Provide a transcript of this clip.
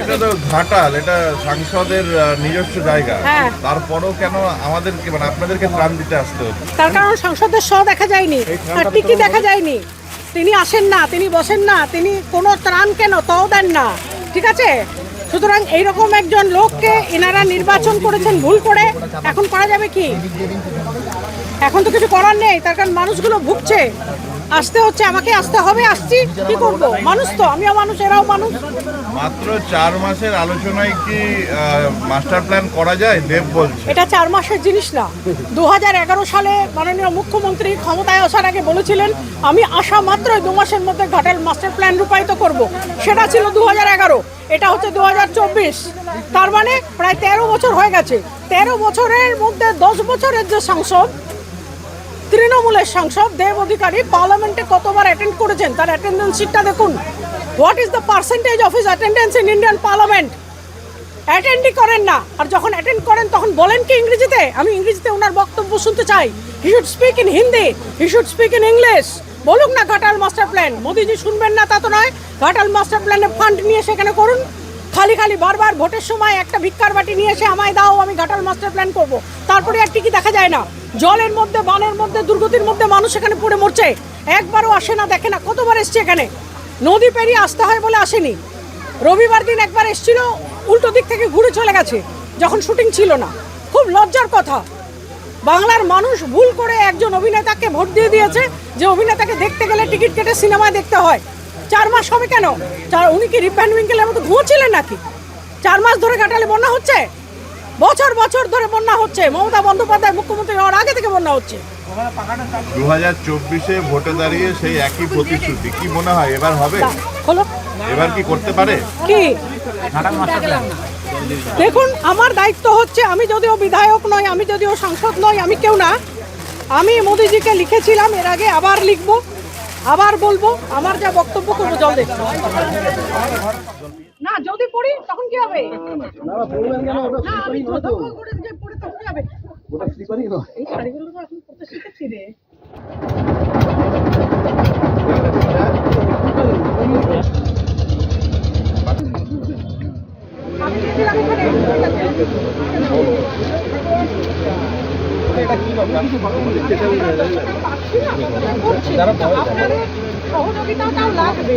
এটা তো ঘাটাল এটা সাংসদের নিজস্ব জায়গা। হ্যাঁ। তারপরেও কেন আমাদেরকে মানে আপনাদেরকে ত্রাণ দিতে আসতে হচ্ছে? তার কারণ সংসদের শ দেখা যায়নি টিকি দেখা যায়নি। তিনি আসেন না, তিনি বসেন না, তিনি কোনো ত্রাণ কেন, তাও দেন না। ঠিক আছে? সুতরাং এইরকম একজন লোককে এনারা নির্বাচন করেছেন ভুল করে, এখন করা যাবে কি? এখন তো কিছু করার নেই, তার কারণ মানুষগুলো ভুগছে। আসতে হচ্ছে আমাকে আসতে হবে আসছি কি করব? মানুষ তো আমিও মানুষ এরাও মানুষ। মাত্র চার মাসের আলোচনায় কি মাস্টার প্ল্যান করা যায়? দেব বলছে। এটা চার মাসের জিনিস না। দু সালে মাননীয় মুখ্যমন্ত্রী ক্ষমতায় আসার আগে বলেছিলেন আমি আসা মাত্রই দু মাসের মধ্যে ঘাটাল মাস্টার প্ল্যান রূপায়িত করব। সেটা ছিল দু এটা হচ্ছে দু হাজার চব্বিশ। তার মানে প্রায় তেরো বছর হয়ে গেছে। তেরো বছরের মধ্যে দশ বছরের যে সাংসদ তৃণমূলের সাংসদ, দেব অধিকারী, পার্লামেন্টে কতবার অ্যাটেন্ড করেছেন? তার অ্যাটেন্ডেন্স শিটটা দেখুন। What is the percentage of his attendance in Indian parliament অ্যাটেন্ডই করেন না। আর যখন অ্যাটেন্ড করেন, তখন বলেন কি ইংরেজিতে? আমি ইংরেজিতে ওনার বক্তব্য শুনতে চাই। He should speak in Hindi he should speak in English বলুক না ঘাটাল মাস্টার প্ল্যান মোদিজি শুনবেন না, তা তো নয়। ঘাটাল মাস্টার প্ল্যানে ফান্ড নিয়ে সেখানে করুন। খালি খালি বারবার ভোটের সময় একটা ভিক্ষার বাটি নিয়ে এসে আমায় দাও, আমি ঘাটাল মাস্টার প্ল্যান করব। তারপরে আর টিকি দেখা যায় না। জলের মধ্যে, বানের মধ্যে, দুর্গতির মধ্যে মানুষ এখানে পড়ে মরছে। একবারও আসে না, দেখে না। কতবার এসছে এখানে? নদী পেরিয়ে আসতে হয় বলে আসেনি। রবিবার দিন একবার এসছিল, উল্টো দিক থেকে ঘুরে চলে গেছে, যখন শুটিং ছিল না। খুব লজ্জার কথা। বাংলার মানুষ ভুল করে একজন অভিনেতাকে ভোট দিয়ে দিয়েছে, যে অভিনেতাকে দেখতে গেলে টিকিট কেটে সিনেমা দেখতে হয়। চার মাস হবে কেন? চার উনি কি রিপ্যান উইঙ্কেলের মতো ঘুমোচ্ছিলেন নাকি? চার মাস ধরে কাটালে বন্যা হচ্ছে? বছর বছর ধরে বন্যা হচ্ছে। মমতা বন্দ্যোপাধ্যায় মুখ্যমন্ত্রী হওয়ার আগে থেকে বন্যা হচ্ছে। দু হাজার চব্বিশে ভোটে দাঁড়িয়ে সেই একই প্রতিশ্রুতি। কি মনে হয় এবার হবে? এবার কি করতে পারে? কি? দেখুন আমার দায়িত্ব হচ্ছে আমি যদিও বিধায়ক নই আমি যদিও সাংসদ নই আমি কেউ না। আমি মোদিজিকে লিখেছিলাম এর আগে আবার লিখব আবার বলব আমার যা বক্তব্য করব জল দেখব না যদি পড়ি তখন কি হবে? না, আমি ধোঁয়া করে যে পড়ি তখন কি হবে? এই শাড়িগুলো তো এখন পরতে শিখেছি রে। না। আপনাদের সহযোগিতাটাও লাগবে।